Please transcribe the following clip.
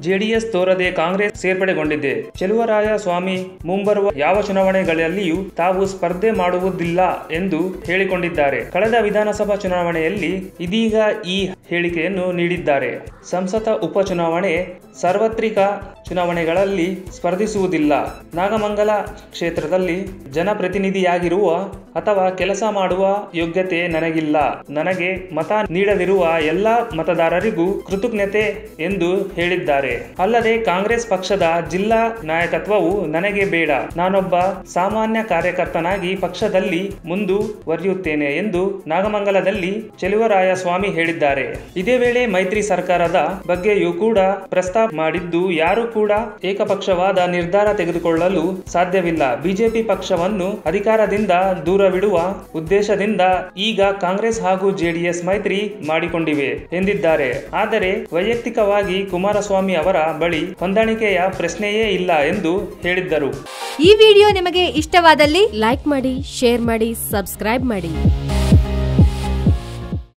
JDS ತೋರದೆ ಕಾಂಗ್ರೆಸ್ ಸೇರ್ಪಡೆಗೊಂಡಿದೆ. ಚೆಲುವರಾಯ ಸ್ವಾಮಿ ಮುಂಬರುವ ಯಾವ ಚುನಾವಣೆಗಳಲ್ಲಿಯೂ ತಾವು ಸ್ಪರ್ಧೆ ಮಾಡುವುದಿಲ್ಲ ಎಂದು ಹೇಳಿಕೊಂಡಿದ್ದಾರೆ. ಕಳೆದ ವಿಧಾನಸಭಾ ಚುನಾವಣೆಯಲ್ಲಿ ಇದೀಗ ಈ ಹೇಳಿಕೆಯನ್ನು ನೀಡಿದ್ದಾರೆ. ಸಂಸತ ಉಪಚುನಾವಣೆ ಸಾರ್ವತ್ರಿಕ ಚುನಾವಣೆಗಳಲ್ಲಿ ಸ್ಪರ್ಧಿಸುವುದಿಲ್ಲ. ನಾಗಮಂಗಲ ಕ್ಷೇತ್ರದಲ್ಲಿ ಜನಪ್ರತಿನಿಧಿಯಾಗಿರುವ ಅಥವಾ ಕೆಲಸ ಮಾಡುವ ಯೋಗ್ಯತೆ ನನಗಿಲ್ಲ. ನನಗೆ ಮತ ನೀಡದಿರುವ ಎಲ್ಲ ಮತದಾರರಿಗೂ ಕೃತಜ್ಞತೆ ಎಂದು ಹೇಳಿದ್ದಾರೆ. ಅಲ್ಲದೆ ಕಾಂಗ್ರೆಸ್ ಪಕ್ಷದ ಜಿಲ್ಲಾ ನಾಯಕತ್ವವು ನನಗೆ ಬೇಡ. ನಾನೊಬ್ಬ ಸಾಮಾನ್ಯ ಕಾರ್ಯಕರ್ತನಾಗಿ ಪಕ್ಷದಲ್ಲಿ ಮುಂದುವರಿಯುತ್ತೇನೆ ಎಂದು ನಾಗಮಂಗಲದಲ್ಲಿ ಚೆಲುವರಾಯ ಸ್ವಾಮಿ ಹೇಳಿದ್ದಾರೆ. ಇದೇ ವೇಳೆ ಮೈತ್ರಿ ಸರ್ಕಾರದ ಬಗ್ಗೆಯೂ ಕೂಡ ಪ್ರಸ್ತಾಪ ಮಾಡಿದ್ದು ಯಾರು ಕೂಡ ಏಕಪಕ್ಷವಾದ ನಿರ್ಧಾರ ತೆಗೆದುಕೊಳ್ಳಲು ಸಾಧ್ಯವಿಲ್ಲ. ಬಿಜೆಪಿ ಪಕ್ಷವನ್ನು ಅಧಿಕಾರದಿಂದ ದೂರವಿಡುವ ಉದ್ದೇಶದಿಂದ ಈಗ ಕಾಂಗ್ರೆಸ್ ಹಾಗೂ ಜೆಡಿಎಸ್ ಮೈತ್ರಿ ಮಾಡಿಕೊಂಡಿವೆ ಎಂದಿದ್ದಾರೆ. ಆದರೆ ವೈಯಕ್ತಿಕವಾಗಿ ಕುಮಾರಸ್ವಾಮಿ ಅವರ ಬಳಿ ಹೊಂದಾಣಿಕೆಯ ಪ್ರಶ್ನೆಯೇ ಇಲ್ಲ ಎಂದು ಹೇಳಿದ್ದರು. ಈ ವಿಡಿಯೋ ನಿಮಗೆ ಇಷ್ಟವಾದಲ್ಲಿ ಲೈಕ್ ಮಾಡಿ, ಶೇರ್ ಮಾಡಿ, ಸಬ್ಸ್ಕ್ರೈಬ್ ಮಾಡಿ.